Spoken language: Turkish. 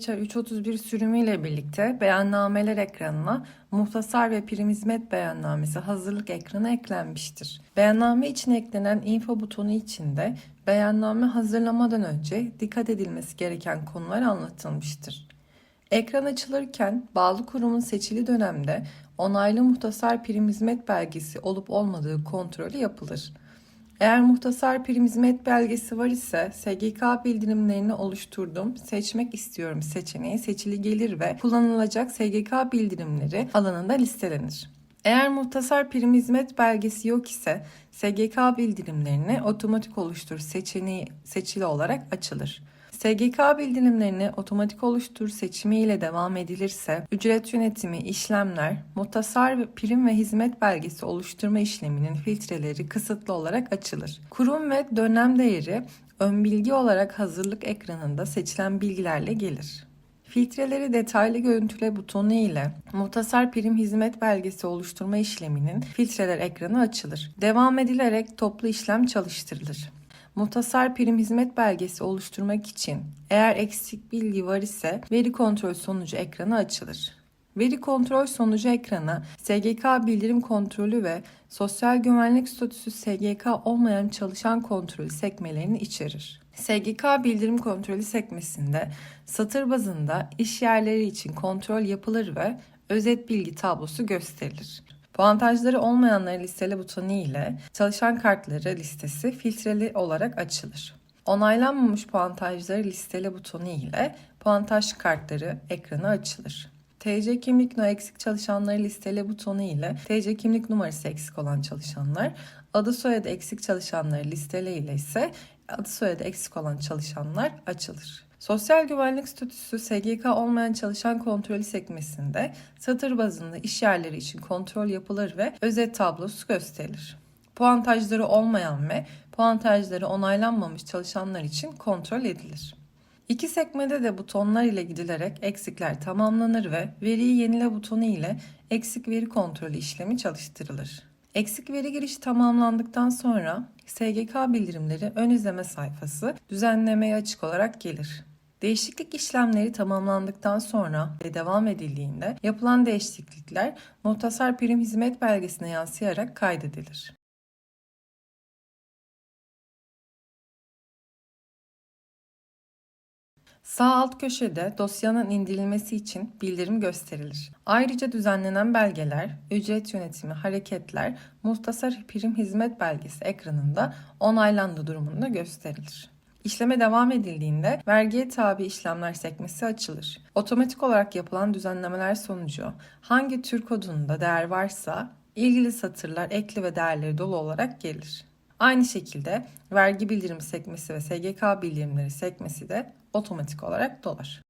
geçer 331 sürümüyle birlikte beyannameler ekranına muhtasar ve prim hizmet beyannamesi hazırlık ekranı eklenmiştir. Beyanname için eklenen info butonu içinde beyanname hazırlamadan önce dikkat edilmesi gereken konular anlatılmıştır. Ekran açılırken bağlı kurumun seçili dönemde onaylı muhtasar prim hizmet belgesi olup olmadığı kontrolü yapılır. Eğer muhtasar prim hizmet belgesi var ise SGK bildirimlerini oluşturdum, seçmek istiyorum seçeneği seçili gelir ve kullanılacak SGK bildirimleri alanında listelenir. Eğer muhtasar prim hizmet belgesi yok ise SGK bildirimlerini otomatik oluştur seçeneği seçili olarak açılır. SGK bildirimlerini otomatik oluştur seçimi ile devam edilirse ücret yönetimi, işlemler, muhtasar prim ve hizmet belgesi oluşturma işleminin filtreleri kısıtlı olarak açılır. Kurum ve dönem değeri ön bilgi olarak hazırlık ekranında seçilen bilgilerle gelir. Filtreleri detaylı görüntüle butonu ile muhtasar prim hizmet belgesi oluşturma işleminin filtreler ekranı açılır. Devam edilerek toplu işlem çalıştırılır. Muhtasar prim hizmet belgesi oluşturmak için eğer eksik bilgi var ise veri kontrol sonucu ekranı açılır. Veri kontrol sonucu ekranı SGK bildirim kontrolü ve sosyal güvenlik statüsü SGK olmayan çalışan kontrolü sekmelerini içerir. SGK bildirim kontrolü sekmesinde satır bazında iş yerleri için kontrol yapılır ve özet bilgi tablosu gösterilir. Puantajları olmayanları listele butonu ile çalışan kartları listesi filtreli olarak açılır. Onaylanmamış puantajları listele butonu ile puantaj kartları ekranı açılır. TC kimlik no eksik çalışanları listele butonu ile TC kimlik numarası eksik olan çalışanlar, adı soyadı eksik çalışanları listele ile ise adı soyadı eksik olan çalışanlar açılır. Sosyal güvenlik statüsü SGK olmayan çalışan kontrolü sekmesinde satır bazında iş yerleri için kontrol yapılır ve özet tablosu gösterilir. Puantajları olmayan ve puantajları onaylanmamış çalışanlar için kontrol edilir. İki sekmede de butonlar ile gidilerek eksikler tamamlanır ve veriyi yenile butonu ile eksik veri kontrolü işlemi çalıştırılır. Eksik veri girişi tamamlandıktan sonra SGK bildirimleri ön izleme sayfası düzenlemeye açık olarak gelir. Değişiklik işlemleri tamamlandıktan sonra ve devam edildiğinde yapılan değişiklikler muhtasar prim hizmet belgesine yansıyarak kaydedilir. Sağ alt köşede dosyanın indirilmesi için bildirim gösterilir. Ayrıca düzenlenen belgeler, ücret yönetimi, hareketler, muhtasar prim hizmet belgesi ekranında onaylandığı durumunda gösterilir. İşleme devam edildiğinde vergiye tabi işlemler sekmesi açılır. Otomatik olarak yapılan düzenlemeler sonucu hangi tür kodunda değer varsa ilgili satırlar ekli ve değerleri dolu olarak gelir. Aynı şekilde vergi bildirimi sekmesi ve SGK bildirimleri sekmesi de otomatik olarak dolar.